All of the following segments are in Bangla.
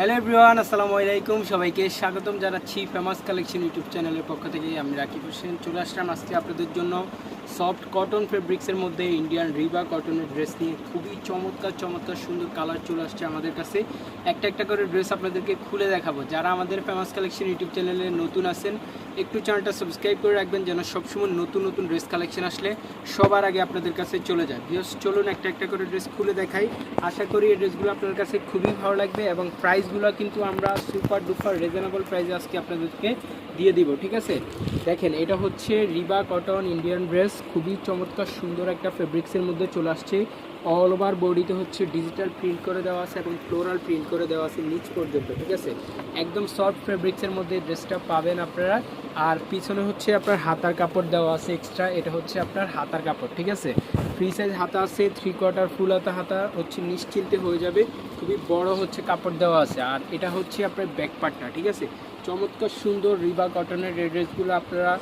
হ্যালো এভরিওয়ান আসসালামু আলাইকুম। সবাইকে স্বাগতম জানাচ্ছি ফেমাস কালেকশন ইউটিউব চ্যানেলের পক্ষ থেকে। আমি রাকিব হোসেন। চলে আসলাম আজকে আপনাদের জন্য সফট কটন ফেব্রিক্সের মধ্যে ইন্ডিয়ান রিবা কটনের ড্রেস নিয়ে খুবই চমৎকার চমৎকার সুন্দর কালার চলে আসছে আমাদের কাছে। একটা একটা করে ড্রেস আপনাদেরকে খুলে দেখাবো। যারা আমাদের ফেমাস কালেকশন ইউটিউব চ্যানেলে নতুন আছেন, একটু চ্যানেলটা সাবস্ক্রাইব করে রাখবেন যেন সবসময় নতুন নতুন ড্রেস কালেকশন আসলে সবার আগে আপনাদের কাছে চলে যায়। ভিউস চলুন একটা একটা করে ড্রেস খুলে দেখাই। আশা করি এই ড্রেসগুলো আপনার কাছে খুবই ভালো লাগবে এবং প্রাইসগুলো কিন্তু আমরা সুপার ডুপার রিজনেবল প্রাইসে আজকে আপনাদেরকে দিয়ে দিব, ঠিক আছে? দেখেন, এটা হচ্ছে রিবা কটন ইন্ডিয়ান ড্রেস খুবই চমৎকার, সুন্দর একটা ফেব্রিক্সের মধ্যে চলে আসছে। অল ওভার বডিতে হচ্ছে ডিজিটাল প্রিন্ট করে দেওয়া আছে এবং ফ্লোরাল প্রিন্ট করে দেওয়া আছে নিচ পর্যন্ত, ঠিক আছে? একদম সফট ফেব্রিক্সের মধ্যে ড্রেসটা পাবেন আপনারা। আর পিছনে হচ্ছে আপনার হাতার কাপড় দেওয়া আছে এক্সট্রা এটা হচ্ছে আপনার হাতার কাপড়, ঠিক আছে? ফ্রি সাইজ হাতা আছে থ্রি কোয়ার্টার ফুল হাতা হাতা হচ্ছে নিশ্চিন্তে হয়ে যাবে। খুবই বড় হচ্ছে কাপড় দেওয়া আছে। আর এটা হচ্ছে আপনার ব্যাক পার্টটা ঠিক আছে? চমৎকার, সুন্দর রিবা কটনের ড্রেসগুলো আপনারা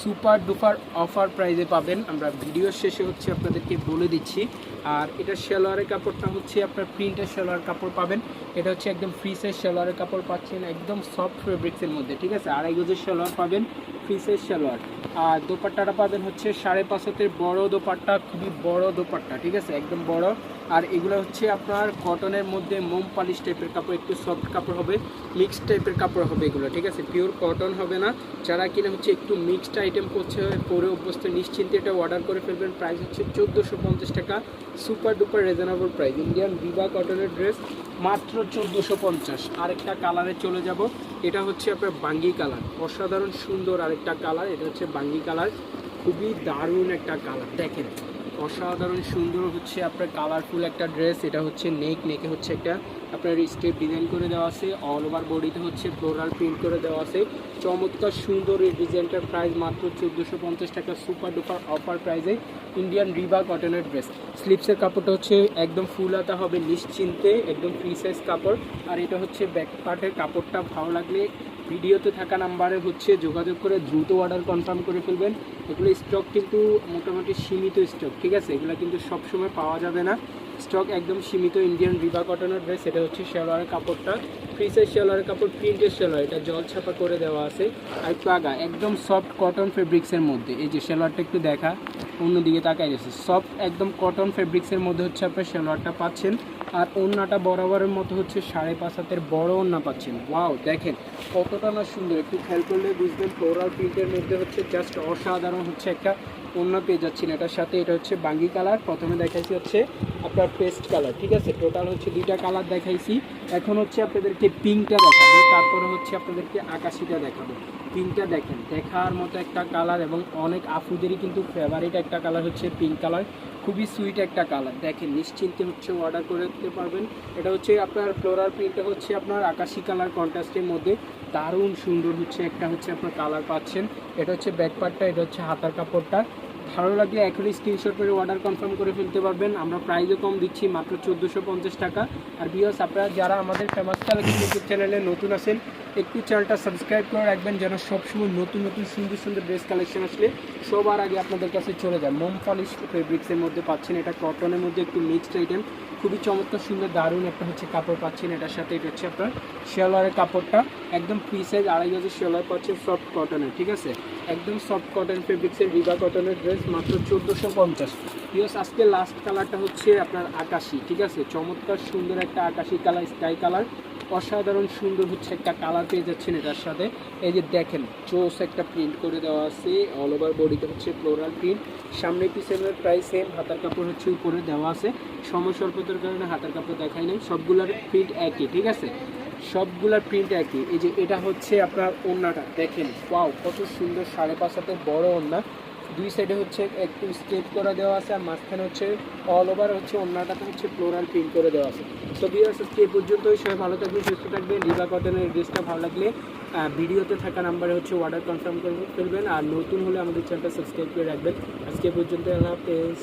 সুপার ডুপার অফার প্রাইজে পাবেন। আমরা ভিডিওর শেষে হচ্ছে আপনাদেরকে বলে দিচ্ছি। আর এটা সালোয়ারের কাপড়টা হচ্ছে আপনার প্রিন্টের সালোয়ার কাপড় পাবেন। এটা হচ্ছে একদম ফ্রি সাইজ সালোয়ারের কাপড় পাচ্ছেন একদম সফট ফেব্রিক্সের মধ্যে, ঠিক আছে? আড়াই গজের সালোয়ার পাবেন ফ্রি সাইজ সালোয়ার। আর দোপাট্টাটা পাবেন হচ্ছে সাড়ে পাঁচ হাতের বড় দোপাট্টা, খুবই বড় দোপাট্টা, ঠিক আছে? একদম বড়। আর এগুলো হচ্ছে আপনার কটনের মধ্যে মোম পালিশ টাইপের কাপড়, একটু সফট কাপড় হবে মিক্সড টাইপের কাপড় হবে এগুলো, ঠিক আছে? পিওর কটন হবে না। যারা কিনা হচ্ছে একটু মিক্সড আইটেম করছে, পরে অভ্যস্ত, নিশ্চিন্তে এটা অর্ডার করে ফেলবেন। প্রাইস হচ্ছে চোদ্দোশো পঞ্চাশ টাকা। Super duper reasonable price Indian Biba কটনের ড্রেস মাত্র চোদ্দোশো পঞ্চাশ। আরেকটা কালারে চলে যাব। এটা হচ্ছে আপনার বাঙ্গি কালার অসাধারণ সুন্দর আরেকটা কালার এটা হচ্ছে বাঙ্গি কালার খুবই দারুণ একটা কালার দেখেন। অসাধারণ সুন্দর হচ্ছে আপনার কালারফুল একটা ড্রেস এটা হচ্ছে নেক নেকে হচ্ছে একটা আপনার স্টেপ ডিজাইন করে দেওয়া আছে অল ওভার বডিতে হচ্ছে ফ্লোরাল প্রিন্ট করে দেওয়া আছে। চমৎকার সুন্দর এই ডিজাইনটার প্রাইস মাত্র চোদ্দোশো পঞ্চাশ টাকা সুপার ডুপার অফার প্রাইসে ইন্ডিয়ান রিবা কটনের ড্রেস স্লিপসের কাপড়টা হচ্ছে একদম ফুল হাতা হবে, নিশ্চিন্তে, একদম ফ্রি সাইজ কাপড়। আর এটা হচ্ছে ব্যাক পার্টের কাপড়টা, ভালো লাগলে ভিডিওতে থাকা নাম্বারে হচ্ছে যোগাযোগ করে দ্রুত অর্ডার কনফার্ম করে ফেলবেন। এগুলো স্টক কিন্তু মোটামুটি সীমিত স্টক ঠিক আছে? এগুলো কিন্তু সবসময় পাওয়া যাবে না। স্টক একদম সীমিত ইন্ডিয়ান রিবা কটনের ড্রেস এটা হচ্ছে শেলোয়ারের কাপড়টা। ফ্রি সাইজ শেলোয়ারের কাপড় প্রিন্টের শেলোয়ার এটা জল ছাপা করে দেওয়া আছে। আর আগা একদম সফট কটন ফেব্রিক্সের মধ্যে। এই যে শেলোয়ারটা একটু দেখা, অন্যদিকে তাকাই গেছে। সফট একদম কটন ফেব্রিক্সের মধ্যে হচ্ছে আপনার শেলোয়ারটা পাচ্ছেন। আর ওড়নাটা বরাবরের মতো হচ্ছে সাড়ে পাঁচ হাতের বড় ওড়না পাচ্ছেন। ওয়াও, দেখেন কতটা না সুন্দর। একটু খেয়াল করলে বুঝবেন ফ্লোরাল প্রিন্টের মধ্যে হচ্ছে জাস্ট অসাধারণ হচ্ছে একটা ওড়না পেয়ে যাচ্ছেন। এটার সাথে এটা হচ্ছে বাঙ্গি কালার। প্রথমে দেখাইছি হচ্ছে আপনার পেস্ট কালার, ঠিক আছে? টোটাল হচ্ছে দুইটা কালার দেখাইছি। এখন হচ্ছে আপনাদেরকে পিঙ্কটা দেখাবো, তারপরে হচ্ছে আপনাদেরকে আকাশিটা দেখাবো। পিঙ্কটা দেখেন, দেখার মতো একটা কালার এবং অনেক আফুদেরই কিন্তু ফেভারিট একটা কালার হচ্ছে পিঙ্ক কালার খুবই সুইট একটা কালার দেখেন, নিশ্চিন্তে হচ্ছে অর্ডার করে দিতে পারবেন। এটা হচ্ছে আপনার ফ্লোরাল প্রিন্টটা হচ্ছে আপনার আকাশি কালার কন্ট্রাস্টের মধ্যে। দারুণ সুন্দর হচ্ছে একটা হচ্ছে আপনার কালার পাচ্ছেন। এটা হচ্ছে ব্যাক পার্টটা এটা হচ্ছে হাতার কাপড়টা। ভালো লাগলে এখনই স্ক্রিনশট করে অর্ডার কনফার্ম করে ফেলতে পারবেন। আমরা প্রাইসও কম দিচ্ছি, মাত্র চোদ্দোশো পঞ্চাশ টাকা। আর বিয়স আপনারা যারা আমাদের ফেমাস ইউটিউব চ্যানেলে নতুন আছেন, একটু চ্যানেলটা সাবস্ক্রাইব করে রাখবেন যেন সবসময় নতুন নতুন, সুন্দর সুন্দর ড্রেস কালেকশন আসলে সবার আগে আপনাদের কাছে চলে যায়। মোম পলিশ ফেব্রিক্সের মধ্যে পাচ্ছেন, এটা কটনের মধ্যে একটু মিক্সড আইটেম খুবই চমৎকার, সুন্দর, দারুণ একটা হচ্ছে কাপড় পাচ্ছেন। এটার সাথে এটা হচ্ছে আপনার শেলোয়ারের কাপড়টা। একদম ফ্রি সাইজ আড়াই গজের শেলোয়ার পাচ্ছেন সফট কটনের ঠিক আছে? একদম সফট কটন ফেব্রিক্সের রিবা কটনের ড্রেস মাত্র চোদ্দোশো পঞ্চাশ। প্লাস আজকে লাস্ট কালারটা হচ্ছে আপনার আকাশি, ঠিক আছে? চমৎকার, সুন্দর একটা আকাশি কালার স্কাই কালার অসাধারণ সুন্দর হচ্ছে একটা কালার পেয়ে যাচ্ছেন এটার সাথে। এই যে দেখেন চোস একটা প্রিন্ট করে দেওয়া আছে। অল ওভার বডিতে হচ্ছে ফ্লোরাল প্রিন্ট সামনে পিছনের প্রায় সেম হাতার কাপড় হচ্ছে উপরে দেওয়া আছে। সময় স্বল্পতার কারণে হাতার কাপড় দেখাই নাই। সবগুলোর প্রিন্ট একই, ঠিক আছে? সবগুলার প্রিন্ট একই। এই যে এটা হচ্ছে আপনার ওড়নাটা দেখেন ওয়াও কত সুন্দর সাড়ে পাঁচ হাতের বড় ওড়না দুই সাইডে হচ্ছে একটু স্টেপ করে দেওয়া আছে আর মাঝখানে হচ্ছে অল ওভার হচ্ছে অন্যটাতে হচ্ছে ফ্লোরাল প্রিন্ট করে দেওয়া আছে। তো বিয়ার্স আজকে এই পর্যন্তই। সবাই ভালো থাকবেন, সুস্থ থাকবেন। রিবা কটনের ড্রেসটা ভালো লাগলে ভিডিওতে থাকা নাম্বারে হচ্ছে অর্ডার কনফার্ম করে ফেলবেন। আর নতুন হলে আমাদের চ্যানেলটা সাবস্ক্রাইব করে রাখবেন। আজকে পর্যন্ত আল্লাহ হাফেজ।